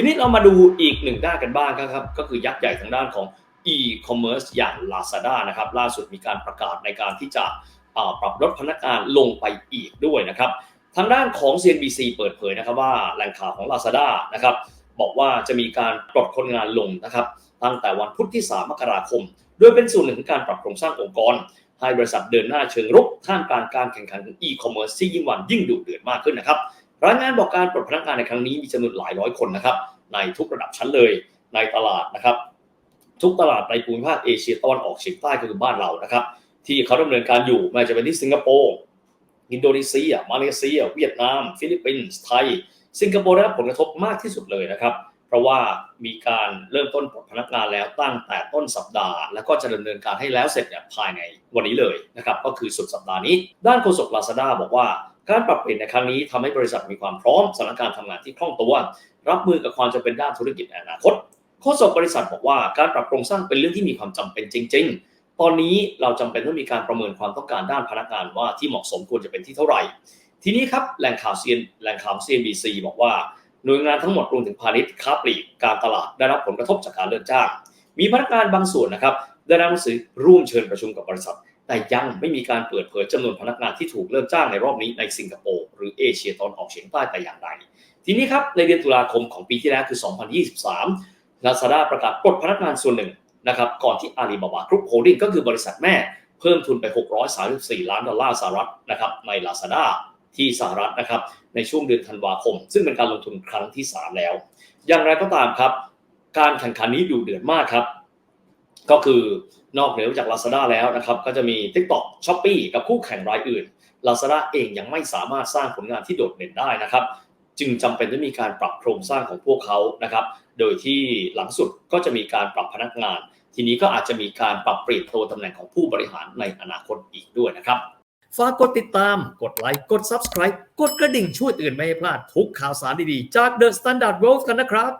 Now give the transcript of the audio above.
ทีนี้เรามาดูอีกหนึ่งด้านกันบ้างครับ ก็คือยักษ์ใหญ่ทางด้านของ e-commerce อย่าง Lazada นะครับ ล่าสุดมีการประกาศในการที่จะปรับลดพนักงานลงไปอีกด้วยนะครับ ทางด้านของ CNBC เปิดเผยนะครับว่าแหล่งข่าวของ Lazada นะครับบอกว่าจะมีการปลดคนงานลงนะครับตั้งแต่วันพุธที่ 3 มกราคม โดยเป็นส่วนหนึ่งของการปรับโครงสร้างองค์กร ให้บริษัทเดินหน้าเชิงรุกท่ามกลางการแข่งขันของ e-commerce ที่ยิ่งวันยิ่งดุเดือดมากขึ้นนะครับ รายงานบอกการปลดพนักงานในครั้งนี้มีจำนวนหลายร้อยคนนะครับ ในทุกระดับชั้นเลยในตลาดนะครับ ทุกตลาดในภูมิภาคเอเชียตะวันออกเฉียงใต้ก็คือบ้านเรานะครับ ที่เขาดำเนินการอยู่ไม่ว่าจะเป็นที่สิงคโปร์อินโดนีเซีย มาเลเซีย เวียดนาม ฟิลิปปินส์ไทย สิงคโปร์ได้รับผลกระทบมากที่สุดเลยนะครับ เพราะว่ามีการเริ่มต้นปลดพนักงานแล้วตั้งแต่ต้นสัปดาห์ แล้วก็จะดำเนินการให้แล้วเสร็จภายในวันนี้เลยนะครับก็คือสุดสัปดาห์นี้ ด้านโฆษกลาซาด้าบอกว่า การปรับเปลี่ยนในครั้งนี้ทำให้บริษัทมีความพร้อมสถานการณ์ทำงานที่คล่องตัว รับมือกับความจำเป็นด้านธุรกิจในอนาคตโฆษกบริษัทบอกว่าการปรับโครงสร้างเป็นเรื่องที่มีความจำเป็นจริง ๆ ตอนนี้เราจำเป็นต้องมีการประเมินความต้องการด้านพนักงานว่าที่เหมาะสมควรจะเป็นที่เท่าไหร่ ทีนี้ครับแหล่งข่าวซีนแหล่งข่าว CNBC บอกว่าหน่วยงานทั้งหมดรวมถึงพาณิชย์ค้าปลีกการตลาดได้รับผลกระทบจากการเลิกจ้าง มีพนักงานบางส่วนนะครับได้รับหนังสือร่วมเชิญประชุมกับบริษัท แต่ยังไม่มีการเปิดเผยจำนวนพนักงานที่ถูกเลิกจ้างในรอบนี้ในสิงคโปร์หรือเอเชียตะวันออกเฉียงใต้แต่อย่างใดทีนี้ครับในเดือนตุลาคมของปีที่แล้วคือ 2023 Lazada ประกาศปลดพนักงานส่วนหนึ่งนะครับก่อนที่ Alibaba Group Holding ก็คือบริษัทแม่เพิ่มทุนไป 634 ล้านดอลลาร์สหรัฐนะครับใน Lazada ที่สหรัฐนะครับในช่วงเดือนธันวาคม ซึ่งเป็นการลงทุนครั้งที่ 3 แล้ว อย่างไรก็ตามครับ การแข่งขันนี้ดูเดือดมากครับ ก็คือ นอกเหนือจาก Lazada แล้วนะครับก็จะมี TikTok Shopee กับคู่แข่งรายอื่น Lazada เองยังไม่สามารถสร้างผลงานที่โดดเด่นได้นะครับ จึงจำเป็นต้องมีการปรับโครงสร้างของพวกเขานะครับ โดยที่หลังสุดก็จะมีการปรับพนักงาน ทีนี้ก็อาจจะมีการปรับเปลี่ยนตัวตำแหน่งของผู้บริหารในอนาคตอีกด้วยนะครับฝากกดติดตาม กดไลค์ กด Subscribe กดกระดิ่งช่วยเตือนไม่ให้พลาดทุกข่าวสารดีๆ จาก The Standard World กันนะครับ